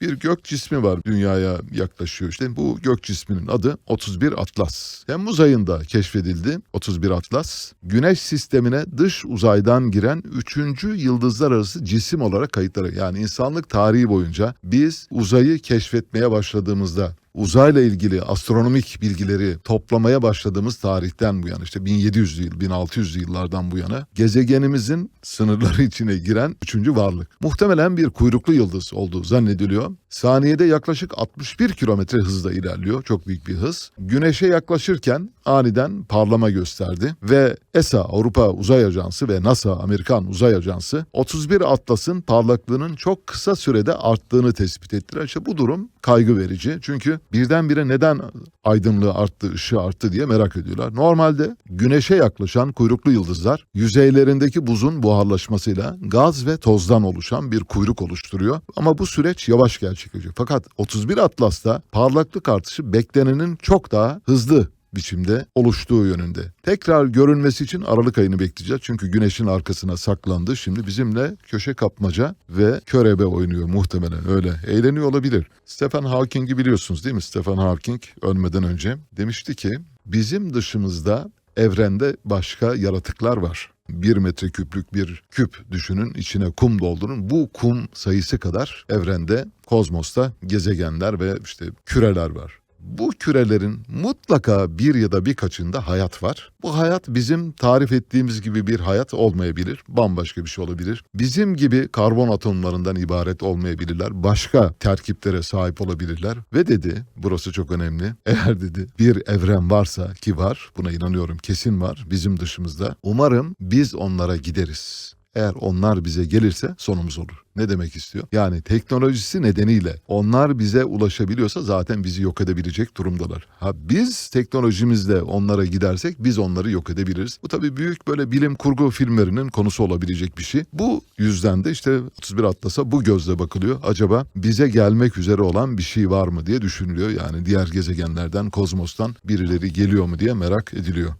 Bir gök cismi var dünyaya yaklaşıyor. İşte bu gök cisminin adı 31 Atlas. Temmuz ayında keşfedildi 31 Atlas. Güneş sistemine dış uzaydan giren 3. yıldızlar arası cisim olarak kayıtları. Yani insanlık tarihi boyunca biz uzayı keşfetmeye başladığımızda uzayla ilgili astronomik bilgileri toplamaya başladığımız tarihten bu yana işte 1700 yıl 1600 yıllardan bu yana gezegenimizin sınırları içine giren üçüncü varlık. Muhtemelen bir kuyruklu yıldız olduğu zannediliyor. Saniyede yaklaşık 61 kilometre hızla ilerliyor. Çok büyük bir hız. Güneşe yaklaşırken aniden parlama gösterdi ve ESA Avrupa Uzay Ajansı ve NASA Amerikan Uzay Ajansı 31 Atlas'ın parlaklığının çok kısa sürede arttığını tespit ettiler. İşte bu durum kaygı verici. Çünkü birdenbire neden aydınlığı arttı, ışığı arttı diye merak ediyorlar. Normalde güneşe yaklaşan kuyruklu yıldızlar yüzeylerindeki buzun buharlaşmasıyla gaz ve tozdan oluşan bir kuyruk oluşturuyor. Ama bu süreç yavaş gerçekleşiyor. Fakat 31 Atlas'ta parlaklık artışı beklenenin çok daha hızlı biçimde oluştuğu yönünde. Tekrar görünmesi için Aralık ayını bekleyeceğiz. Çünkü güneşin arkasına saklandı. Şimdi bizimle köşe kapmaca ve körebe oynuyor muhtemelen öyle. Eğleniyor olabilir. Stephen Hawking'i biliyorsunuz değil mi? Stephen Hawking ölmeden önce demişti ki bizim dışımızda evrende başka yaratıklar var. Bir metre küplük bir küp düşünün içine kum doldurun. Bu kum sayısı kadar evrende, kozmosta gezegenler ve işte küreler var. Bu kürelerin mutlaka bir ya da birkaçında hayat var. Bu hayat bizim tarif ettiğimiz gibi bir hayat olmayabilir. Bambaşka bir şey olabilir. Bizim gibi karbon atomlarından ibaret olmayabilirler. Başka terkiplere sahip olabilirler. Ve dedi, burası çok önemli. Eğer dedi bir evren varsa ki var, buna inanıyorum kesin var bizim dışımızda. Umarım biz onlara gideriz. Eğer onlar bize gelirse sonumuz olur. Ne demek istiyor? Yani teknolojisi nedeniyle onlar bize ulaşabiliyorsa zaten bizi yok edebilecek durumdalar. Ha biz teknolojimizle onlara gidersek biz onları yok edebiliriz. Bu tabii büyük böyle bilim kurgu filmlerinin konusu olabilecek bir şey. Bu yüzden de işte 31 Atlas'a bu gözle bakılıyor. Acaba bize gelmek üzere olan bir şey var mı diye düşünülüyor. Yani diğer gezegenlerden, kozmostan birileri geliyor mu diye merak ediliyor.